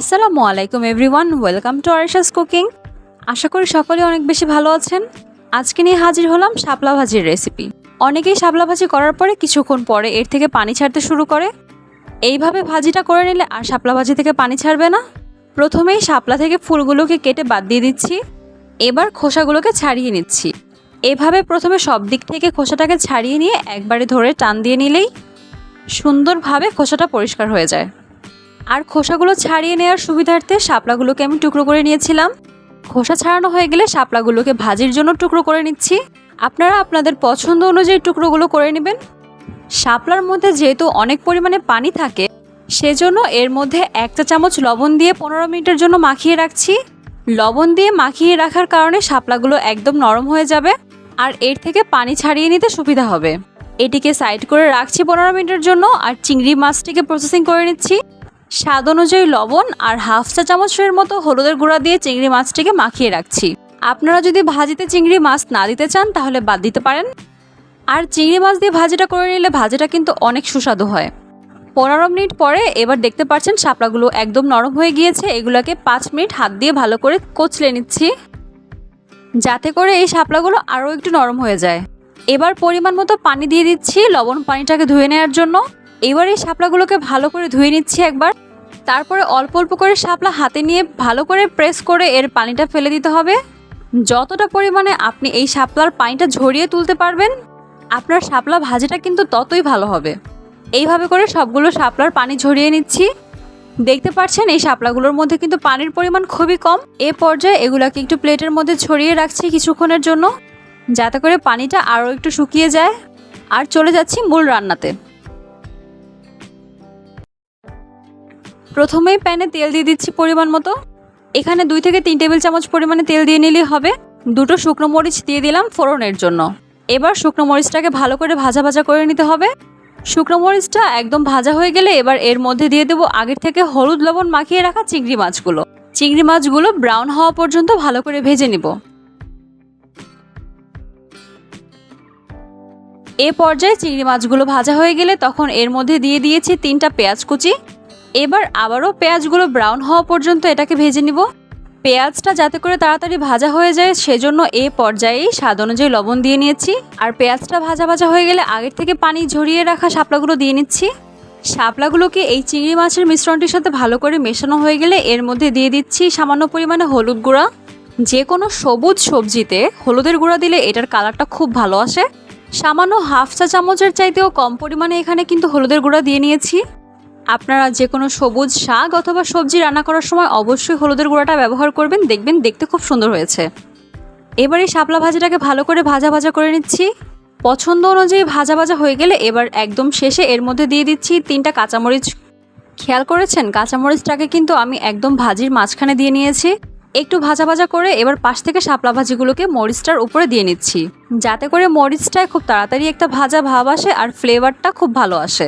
আসসালামু আলাইকুম everyone, welcome to Arisha's cooking. আশা করি সকলে অনেক বেশি ভালো আছেন। আজকে নিয়ে হাজির হলাম শাপলা ভাজির রেসিপি। অনেকেই শাপলা ভাজি করার পরে কিছুক্ষণ পরে এর থেকে পানি ছাড়তে শুরু করে। এইভাবে ভাজিটা করে নিলে আর শাপলা ভাজি থেকে পানি ছাড়বে না। প্রথমেই শাপলা থেকে ফুলগুলোকে কেটে বাদ দিয়ে দিচ্ছি। এবার খোসাগুলোকে ছাড়িয়ে নিচ্ছি। এভাবে প্রথমে সব দিক থেকে খোসাটাকে ছাড়িয়ে নিয়ে একবারে ধরে টান দিয়ে নিলেই সুন্দরভাবে খোসাটা পরিষ্কার হয়ে যায়। আর খোসাগুলো ছাড়িয়ে নেওয়ার সুবিধার্থে শাপলাগুলোকে আমি টুকরো করে নিয়েছিলাম। খোসা ছাড়ানো হয়ে গেলে শাপলাগুলোকে ভাজির জন্য টুকরো করে নিচ্ছি। আপনারা আপনাদের পছন্দ অনুযায়ী টুকরোগুলো করে নেবেন। শাপলার মধ্যে যেহেতু অনেক পরিমাণে পানি থাকে, সেজন্য এর মধ্যে এক চা চামচ লবণ দিয়ে পনেরো মিনিটের জন্য মাখিয়ে রাখছি। লবণ দিয়ে মাখিয়ে রাখার কারণে শাপলাগুলো একদম নরম হয়ে যাবে আর এর থেকে পানি ছাড়িয়ে নিতে সুবিধা হবে। এটিকে সাইড করে রাখছি পনেরো মিনিটের জন্য আর চিংড়ি মাছটিকে প্রসেসিং করে নিচ্ছি। স্বাদ অনুযায়ী লবণ আর হাফ চা চামচের মতো হলুদের গুঁড়া দিয়ে চিংড়ি মাছটিকে মাখিয়ে রাখছি। আপনারা যদি ভাজিতে চিংড়ি মাছ না দিতে চান, তাহলে বাদ দিতে পারেন। আর চিংড়ি মাছ দিয়ে ভাজিটা করে নিলে ভাজিটা কিন্তু অনেক সুস্বাদু হয়। পনেরো মিনিট পরে এবার দেখতে পাচ্ছেন শাপলাগুলো একদম নরম হয়ে গিয়েছে। এগুলোকে পাঁচ মিনিট হাত দিয়ে ভালো করে কচলে নিচ্ছি। যাতে করে এই শাপলাগুলো আরও একটু নরম হয়ে যায়। এবার পরিমাণ মতো পানি দিয়ে দিচ্ছি লবণ পানিটাকে ধুয়ে নেওয়ার জন্য। এবার এই শাপলাগুলোকে ভালো করে ধুয়ে নিচ্ছি একবার। তারপরে অল্প অল্প করে শাপলা হাতে নিয়ে ভালো করে প্রেস করে এর পানিটা ফেলে দিতে হবে। যতটা পরিমাণে আপনি এই শাপলার পানিটা ঝরিয়ে তুলতে পারবেন, আপনার শাপলা ভাজিটা কিন্তু ততই ভালো হবে। এইভাবে করে সবগুলো শাপলার পানি ঝরিয়ে নিচ্ছি। দেখতে পাচ্ছেন, এই শাপলাগুলোর মধ্যে কিন্তু পানির পরিমাণ খুবই কম। এ পর্যায়ে এগুলাকে একটু প্লেটের মধ্যে ছড়িয়ে রাখছি কিছুক্ষণের জন্য, যাতে করে পানিটা আরও একটু শুকিয়ে যায়। আর চলে যাচ্ছি মূল রান্নাতে। প্রথমেই প্যানে তেল দিয়ে দিচ্ছি পরিমাণ মতো। এখানে দুই থেকে তিন টেবিল চামচ পরিমাণে তেল দিয়ে নিলেই হবে। দুটো শুকনো মরিচ দিয়ে দিলাম ফোড়নের জন্য। এবার শুকনো মরিচটাকে ভালো করে ভাজা ভাজা করে নিতে হবে। শুকনো মরিচটা একদম ভাজা হয়ে গেলে এবার এর মধ্যে দিয়ে দেবো আগের থেকে হলুদ লবণ মাখিয়ে রাখা চিংড়ি মাছগুলো। চিংড়ি মাছগুলো ব্রাউন হওয়া পর্যন্ত ভালো করে ভেজে নিব। এ পর্যায়ে চিংড়ি মাছগুলো ভাজা হয়ে গেলে তখন এর মধ্যে দিয়ে দিয়েছি তিনটা পেঁয়াজ কুচি। এবার আবারও পেঁয়াজগুলো ব্রাউন হওয়া পর্যন্ত এটাকে ভেজে নিব। পেঁয়াজটা যাতে করে তাড়াতাড়ি ভাজা হয়ে যায়, সেজন্য এ পর্যায়েই স্বাদ অনুযায়ী লবণ দিয়ে নিয়েছি। আর পেঁয়াজটা ভাজা ভাজা হয়ে গেলে আগের থেকে পানি ঝরিয়ে রাখা শাপলাগুলো দিয়ে নিচ্ছি। শাপলাগুলোকে এই চিংড়ি মাছের মিশ্রণটির সাথে ভালো করে মেশানো হয়ে গেলে এর মধ্যে দিয়ে দিচ্ছি সামান্য পরিমাণে হলুদ গুঁড়া। যে কোনো সবুজ সবজিতে হলুদের গুঁড়া দিলে এটার কালারটা খুব ভালো আসে। সামান্য হাফ চা চামচের চাইতেও কম পরিমাণে এখানে কিন্তু হলুদের গুঁড়া দিয়ে নিয়েছি। আপনারা যে কোনো সবুজ শাক অথবা সবজি রান্না করার সময় অবশ্যই হলুদের গুঁড়াটা ব্যবহার করবেন, দেখবেন দেখতে খুব সুন্দর হয়েছে। এবার এই শাপলা ভাজিটাকে ভালো করে ভাজা ভাজা করে নিচ্ছি। পছন্দ অনুযায়ী ভাজা ভাজা হয়ে গেলে এবার একদম শেষে এর মধ্যে দিয়ে দিচ্ছি তিনটা কাঁচামরিচ। খেয়াল করেছেন? কাঁচামরিচটাকে কিন্তু আমি একদম ভাজির মাঝখানে দিয়ে নিয়েছি। একটু ভাজা ভাজা করে এবার পাশ থেকে শাপলা ভাজিগুলোকে মরিচটার উপরে দিয়ে নিচ্ছি। যাতে করে মরিচটায় খুব তাড়াতাড়ি একটা ভাজা ভাব আসে আর ফ্লেভারটা খুব ভালো আসে।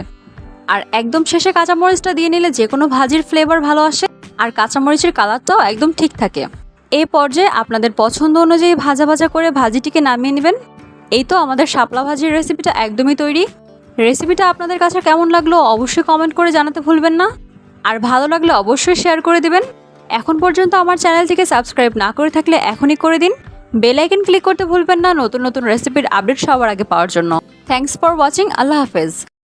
আর একদম শেষে কাঁচামরিচটা দিয়ে নিলে যে কোনো ভাজির ফ্লেভার ভালো আসে, আর কাঁচামরিচের কালারটাও একদম ঠিক থাকে। এই পর্যায়ে আপনাদের পছন্দ অনুযায়ী ভাজা ভাজা করে ভাজিটিকে নামিয়ে নেবেন। এই তো আমাদের শাপলা ভাজির রেসিপিটা একদমই তৈরি। রেসিপিটা আপনাদের কাছে কেমন লাগল অবশ্যই কমেন্ট করে জানাতে ভুলবেন না। আর ভালো লাগলে অবশ্যই শেয়ার করে দেবেন। এখন পর্যন্ত আমার চ্যানেলটিকে সাবস্ক্রাইব না করে থাকলে এখনই করে দিন। বেল আইকন ক্লিক করতে ভুলবেন না নতুন নতুন রেসিপির আপডেট সবার আগে পাওয়ার জন্য। থ্যাংকস ফর ওয়াচিং আল্লাহ হাফেজ।